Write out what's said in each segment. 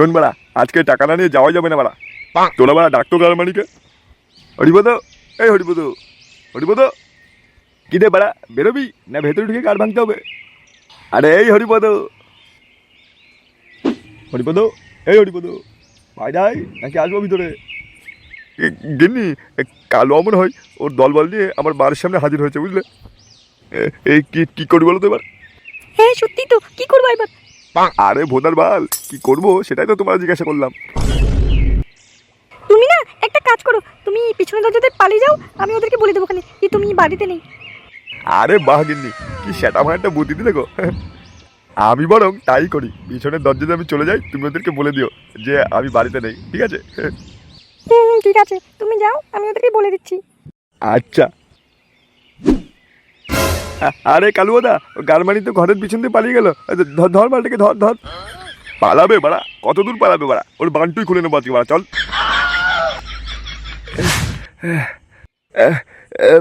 শোন বাড়া, আজকে টাকা না নিয়ে যাওয়া যাবে না বাড়া। তোরা বাড়া ডাক্তার গালমানিকে? হরিপদ এই হরিপদ হরিপদ কি রে বাড়া, বেরোবি? না ভেতরে ঢুকে গাড় ভাঙতে হবে। আরে এই হরিপদ হরিপদ এই হরিপদ ভাই যাই নাকি আসব ভিতরে? গিন্নি কালো অমন হয়, ওর দলবল নিয়ে আমার বাড়ির সামনে হাজির হয়েছে, বুঝলে? এই কি কি করবি বলো তো এবার? হ্যাঁ সত্যি তো, কি করব এবার? আরে ভোদার বাল কি করব সেটাই তো তোমার জিজ্ঞাসা করলাম। তুমি না একটা কাজ করো তুমি পিছনে দরজাতে পালিয়ে যাও আমি ওদেরকে বলে দেবো ওখানে যে তুমি বাড়িতে নেই। আরে বাহ গিন্নি কি সেটা আমার একটা বুদ্ধি দিলে গো। আমি বরং তাই করি পিছনের দরজাতে আমি চলে যাই তুমি ওদেরকে বলে দিও যে আমি বাড়িতে নেই ঠিক আছে? হুম ঠিক আছে তুমি যাও আমি ওদেরকে বলে দিচ্ছি। আচ্ছা। আরে কালুয়াদা গারমানি তো ঘরের পিছন দিয়ে পালিয়ে গেল। ধর মালটাকে ধর ধর। পালাবে বাড়া কত দূর পালাবে বাড়া? ওর বান্টুই খুলে নেব আজকে বাড়া, চল।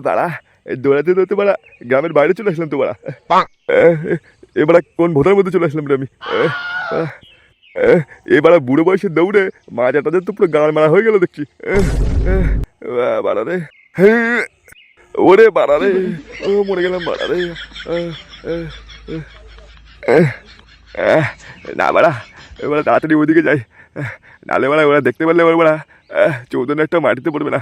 বাড়া দৌড়াতে দৌড়াতে বাড়া, গ্রামের বাইরে চলে আসলাম তো বাড়া। এবার কোন ভোটার মধ্যে চলে আসলাম রে আমি? এবার বুড়ো বয়সে দৌড়ে মাজা টাদের তো পুরো গান মারা হয়ে গেল দেখছি। বাড়া রে। ওরে বাড়া রে, ও মরে গেলাম বাড়া রে। না বাড়া, এবার তাড়াতাড়ি ওইদিকে যাই। নালে বাড়া ওরা দেখতে পারলে এবার বাড়া। চৌধন একটা মাটিতে পড়বে না।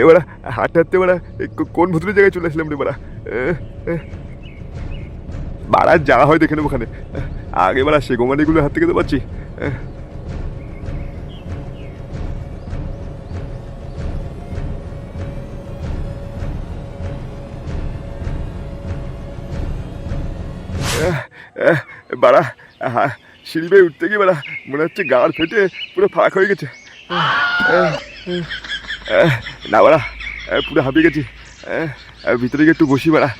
এবার হাঁটতে হাঁটতে বাড়া কোন ভুতুরের জায়গায় চলে আসলাম রে বাড়া। বাড়া যা হয় দেখে নেব ওখানে। আগে বাড়া সে গোমানিগুলো হাত থেকে তো পাচ্ছি বাড়া সিঁড়ি বেয়ে উঠতে গিয়ে বাড়া, মনে হচ্ছে গাড় ফেটে পুরো ফাঁক হয়ে গেছে। না বাড়া পুরো হাঁপিয়ে গেছি। ভিতরে গিয়ে একটু বসি বাড়া।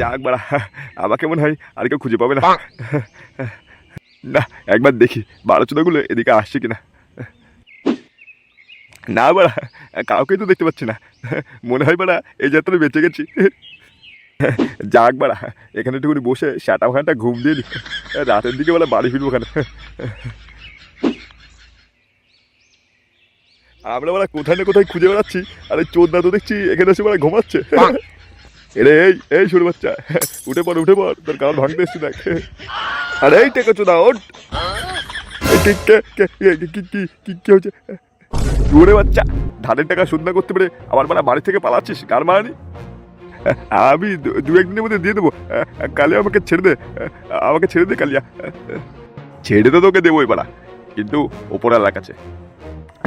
যাক বাড়া আমাকে মনে হয়? আর কেউ খুঁজে পাবে না। না একবার দেখি বারো চোদাগুলো এদিকে আসছে কিনা। না বাড়া কাউকেই তো দেখতে পাচ্ছি না। মনে হয় বাড়া এই যাত্রা বেঁচে গেছি। যাক বাড়া এখানে একটুখানি বসে সাটা ঘণ্টা ঘুম দিয়ে রাতের দিকে বলা বাড়ি ফিরবো ওখানে আমরা বলা কোথায় না কোথায় খুঁজে বেড়াচ্ছি। আর এই চোদ্দা তো দেখছি এখানে এসে বলা ঘুমাচ্ছে। এরে এই এই শুরু বাচ্চা। উঠে পড় উঠে পড়। তোর কারণ ভাঙতে এসছি দেখ। আরে এই টেকে চোদা এই কে হচ্ছে দূরে বাচ্চা ধানের টাকা শোধ না করতে পেরে আমার মানে বাড়ি থেকে পালাচ্ছিস কার মারানি? আমি দু- দু একদিনের মধ্যে দিয়ে দেবো। কালিয়া আমাকে ছেড়ে দে। আমাকে ছেড়ে দে কালিয়া। ছেড়ে তো তোকে দেবো এবার। কিন্তু ওপরালার কাছে।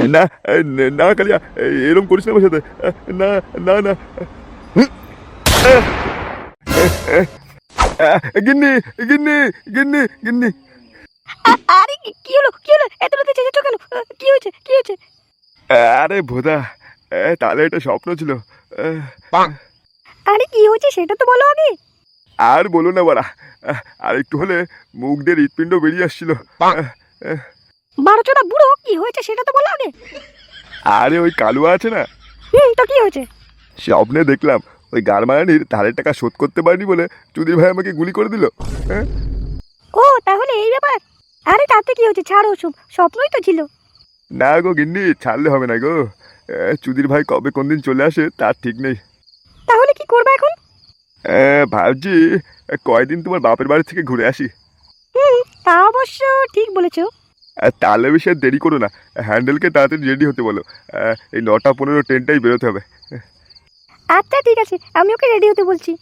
না না কালিয়া এরম করিস না আমার সাথে। না না না। গিন্নি গিন্নি গিন্নি গিন্নি। আরে কি- কি হলো কি হলো? এত রাতে চেঁচাচ্ছ কেন? কি হয়েছে কি হয়েছে? আরে ভোদা তাহলে এটা স্বপ্ন ছিল। আরে কি হয়েছে সেটা তো বলো আগে। আর বলো না বাড়া। আর একটু হলে মুখ দিয়ে হৃৎপিণ্ড বেরিয়ে আসছিল। বারো চোদা বুড়ো কি হয়েছে সেটা তো বলো আগে। আরে ওই কালুয়া আছে না? হুম তো কি হয়েছে? স্বপ্নে দেখলাম ওই গারমারানির ধারের টাকা শোধ করতে পারিনি বলে চুদির ভাই আমাকে গুলি করে দিল। হ্যাঁ? ও তাহলে এই ব্যাপার? আরে তাতে কি হয়েছে? ছাড়ো সব স্বপ্নই তো ছিল। না গো গিন্নি ছাড়লে হবে না গো। এ, চুদির ভাই কবে কোন দিন চলে আসে তার ঠিক নেই। তাহলে কি করবে এখন? এ, ভাবছি এ, কয়দিন তোমার বাপের বাড়ি থেকে ঘুরে আসি। হুম তা অবশ্য ঠিক বলেছ। তাহলে বেশি আর দেরি করো না। হ্যান্ডেলকে তাড়াতাড়ি রেডি হতে বলো। এই নটা পনেরো ট্রেনটাই বেরোতে হবে। আচ্ছা ঠিক আছে। আমি ওকে রেডি হতে বলছি।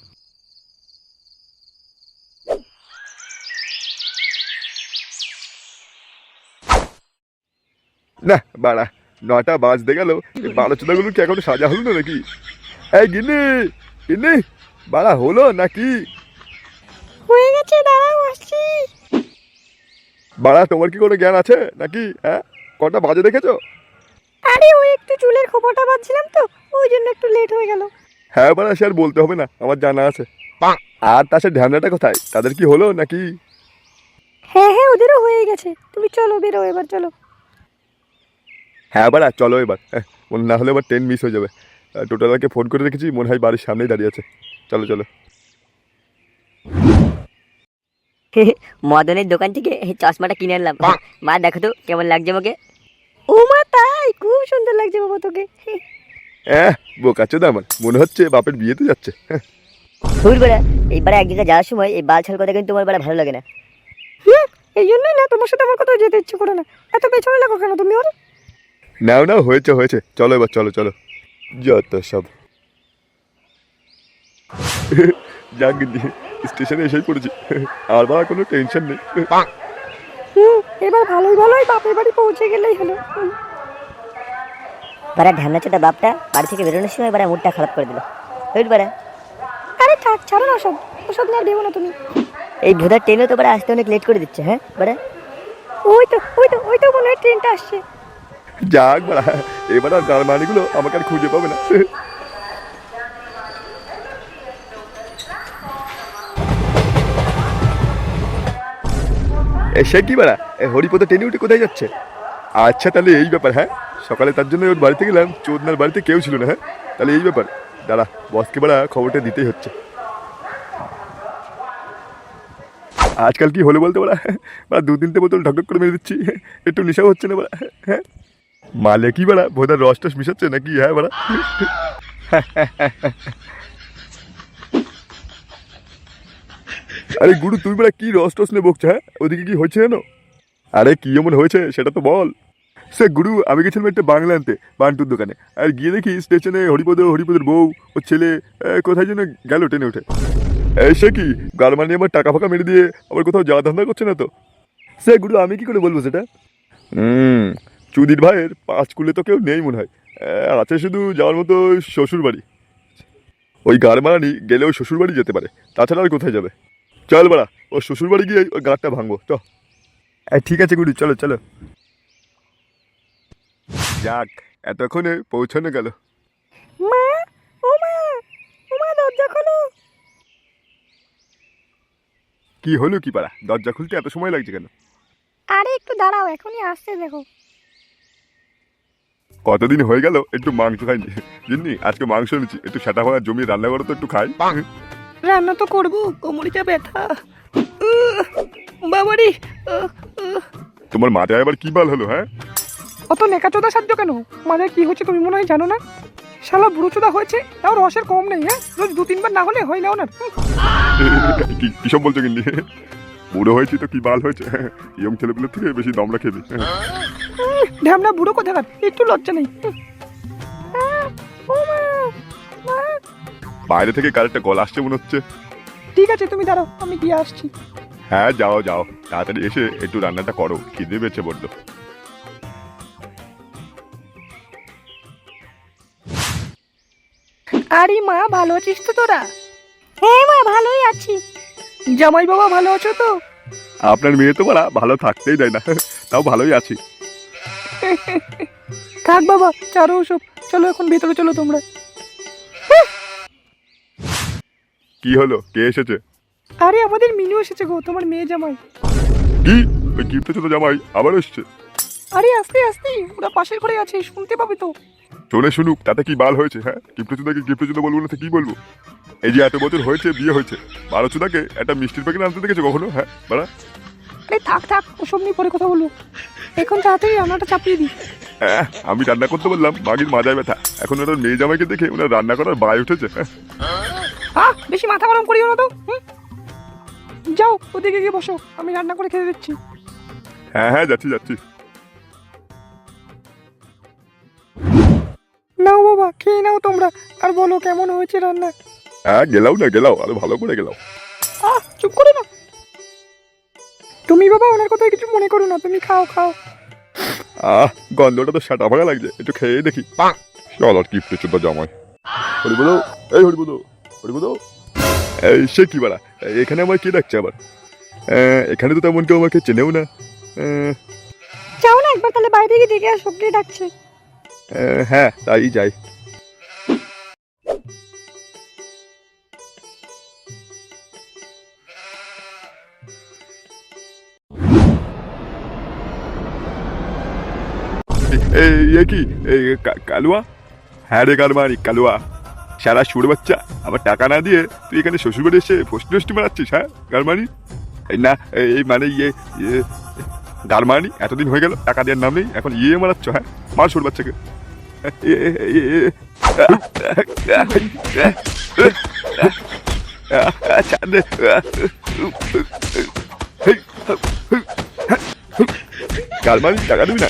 না বাড়া নটা বাজতে গেল। এই বারো চোদাগুলো কি এখনও সাজা হলো না নাকি? এই গিন্নি গিন্নি বাড়া হলো নাকি? হয়ে গেছে দাঁড়াও আসছি। বাড়া তোমার কি কোনো জ্ঞান আছে? নাকি হ্যাঁ? কটা বাজে দেখেছ? আরে ওই একটু চুলের খোপাটা বাঁধছিলাম তো ওই জন্য একটু লেট হয়ে গেল। হ্যাঁ বাড়া সে আর বলতে হবে না আমার জানা আছে। আর তার সাথে ঢ্যামনাটা কোথায়? তাদের কি হলো নাকি? হ্যাঁ হ্যাঁ ওদেরও হয়ে গেছে। তুমি চলো বেরো এবার চলো। হ্যাঁ বাড়া চলো এবার। হ্যাঁ, না হলে এবার ট্রেন মিস হয়ে যাবে। টোটালকে ফোন করে রেখেছি মনে হয় বাড়ির সামনেই দাঁড়িয়ে আছে। চলো চলো। মদনের দোকান থেকে চশমাটা কিনে আনলাম। মা দেখো তো কেমন লাগছে আমাকে? ও মা তাই? খুব সুন্দর লাগছে বাবা তোকে। হ্যাঁ বোকাচ্ছে না আমার। মনে হচ্ছে বাপের বিয়েতে যাচ্ছে। ভুল করে এইবারে এক জায়গায় যাওয়ার সময় এই বাল ছাল কথা কিন্তু তোমার বেলা ভালো লাগে না। হুম, এই জন্যই না তোমার সাথে আমার কোথাও যেতে ইচ্ছে করে না। এত পেছনে লাগো কেন তুমি ওর? নাও নাও হয়েছে হয়েছে। চলো এবার চলো চলো। যত সব। যাক স্টেশনে এসেই পড়েছি। আর বা কোনো টেনশন নেই। এবার ভালোই ভালোই বাপের বাড়ি পৌঁছে গেলেই হলো। বারা ঢান্না চোটা বাপটা বাড়ি থেকে বেরোনোর সময় বারা মুডটা খারাপ করে দিল। বুঝলি বারা আরে থাক ছাড়ো না সব ওসব নিয়ে আর দেবো না তুমি। এই ভোদার ট্রেনও তো বারা আসতে অনেক লেট করে দিচ্ছে হ্যাঁ বারা ওই তো ওই তো ওই তো মনে হয় ট্রেনটা আসছে। যাক বাড়া এবার আর মানিগুলো আমাকে আর খুঁজে পাবে না। সে কি বেড়া? হরিপদ টেনে উঠে কোথায় যাচ্ছে? আচ্ছা তাহলে এই ব্যাপার হ্যাঁ? সকালে তার জন্য ওর বাড়িতে গেলাম, চোদনার বাড়িতে কেউ ছিল না হ্যাঁ? তাহলে এই ব্যাপার, দাঁড়া, বসকে বাড়া খবরটা দিতেই হচ্ছে। আজকাল কি হলো বলতে পারা বা দু তিনটে বোতল ঢক ঢক করে মেরে দিচ্ছি, একটু নেশা হচ্ছে না বাড়া হ্যাঁ? মালে কি বাড়া, ভোদার রস টস মিশাচ্ছে নাকি হ্যাঁ বাড়া? আরে গুরু তুই বেড়া কি রস টস নিয়ে বকছে হ্যাঁ? ওদিকে কি হয়েছে জানো আরে কি এমন হয়েছে, সেটা তো বল। সে গুরু, আমি গেছিলাম একটা বাংলা আনতে, বান্টুর দোকানে। আর গিয়ে দেখি স্টেশনে হরিপদ, হরিপদের বউ ও ছেলে কোথায় যেন গেল টেনে উঠে। এই সে কি? গালমানি আমার টাকা ফাঁকা মেরে দিয়ে আবার কোথাও যাওয়া ধান্দা করছে না তো? সে গুরু, আমি কি করে বলব সেটা? হুম, চুদির ভাইয়ের পাঁচ কুলে তো কেউ নেই মনে হয়। আছে শুধু যাওয়ার মতো শ্বশুর বাড়ি ওই গাড় মারানি গেলেও শ্বশুর বাড়ি যেতে পারে, তাছাড়া আর কোথায় যাবে? চল বাড়া ও শ্বশুর বাড়ি গিয়ে ওই গাঁটটা ভাঙবো চ। ঠিক আছে গুরু চলো চলো। যাক এতক্ষণে পৌঁছানো গেল। মা ও মা ও মা দরজা খোলো। কি হলো কি পারা দরজা খুলতে এত সময় লাগছে কেন? আরে একটু দাঁড়াও এখনই আসছে দেখো। কতদিন হয়ে গেল একটু মাংস খাইনি। জিন্নি আজকে মাংস এনেছি একটু সেটা ভাঙা জমিয়ে রান্না করো তো একটু খাই। রান্না তো করব কোমরিটা ব্যথা। বাবারি। তোমার মাথায় আবার কি বাল হলো হ্যাঁ? অত নেকাচোদা সাধ্য কেন? মাঝে কি হচ্ছে তুমি মনে হয় জানো না? শালা বুড়োচোদা হয়েছে তাও রসের কম নেই হ্যাঁ? রোজ দু তিনবার না হলে হয় না ওনার। কিসব বলছো কিন্তু বুড়ো হয়েছি তো কি বাল হয়েছে? ইয়ং ছেলেগুলোর থেকে বেশি দমরা খেবি ঢ্যামনা বুড়ো কোথাকার? একটু লজ্জা নেই। ও মা, মা। বাইরে থেকে কার একটা গলা আসছে মনে হচ্ছে। ঠিক আছে তুমি দাঁড়াও আমি গিয়ে আসছি। হ্যাঁ যাও যাও। তাড়াতাড়ি এসে একটু রান্নাটা করো খিদে পেয়েছে বড্ড। আরে মা ভালো আছিস তো তোরা? হ্যাঁ মা ভালোই আছি। জামাই বাবা ভালো আছো তো? আপনার মেয়ে তো বলা ভালো থাকতেই দেয় না। তাও ভালোই আছি। থাক বাবা চারো ওসব। চলো এখন ভেতরে চলো তোমরা। কি হলো? কে এসেছে? আরে আমাদের মিনু এসেছে গো তোমার মেয়ে জামাই। কি? ওই গিফটে তো জামাই আবার এসছে? আরে আস্তে আস্তে ওরা পাশের ঘরে আছে শুনতে পাবে তো। শোনে শুনুক তাতে কি বাল হয়েছে হ্যাঁ? গিফটে চুদাকে গিফটে চুদা বলব না তো কি বলব? এই যে এত বছর হয়েছে বিয়ে হয়েছে বারো চুদাকে একটা মিষ্টির প্যাকেট আনতে দেখেছ কখনো হ্যাঁ? বাড়া। আরে থাক থাক ওসব নিয়ে পরে কথা বলব। এখন তাড়াতাড়ি রান্নাটা চাপিয়ে দিই। হ্যাঁ, আমি রান্না করতে বললাম মাগির মাজায় ব্যথা। এখন ওনার মেয়ে জামাইকে দেখে ওনার রান্না করার বায় উঠেছে হ্যাঁ। আহ বেশি মাথা গরম করিও না তো যাও ওদিকে গিয়ে বসো আমি রান্না করে খেতে দিচ্ছি। হ্যাঁ হ্যাঁ যাচ্ছি যাচ্ছি। নাও বাবা খেয়ে নাও তোমরা আর বলো কেমন হয়েছে রান্না? হ্যাঁ গেলাও না গেলাও আরও ভালো করে গেলাও। আহ চুপ করে না। তুমি বাবা ওনার কথায় কিছু মনে করো না তুমি খাও খাও। আহ গন্ধটা তো সাটা ভাঙা লাগছে একটু খেয়ে দেখি। চল আর কিপটে চোদ্দ জামাই। হরিবুদো এই হরিবুদো হরিগুদো সে কি বাড়া? এখানে আমার কে ডাকছে আবার? এখানে তো তেমন কেউ আমাকে চেনেও না। যাও না একবার তাহলে বাইরে গিয়ে দেখে আসো কে ডাকছে। হ্যাঁ তাই যাই। এই কি? কালুয়া? হ্যাঁ রে কালমারি কালুয়া। সারা সুর বাচ্চা, আবার টাকা না দিয়ে তুই এখানে শ্বশুরবাড়ি এসে ফষ্টি ফষ্টি মারাচ্ছিস হ্যাঁ গালমানি এই না, এই মানে ইয়ে ইয়ে গালমানি এতদিন হয়ে গেল, টাকা দেওয়ার নাম নেই, এখন ইয়ে মারাচ্ছ হ্যাঁ মার সুর বাচ্চাকে। গালমানি টাকা দিবি না?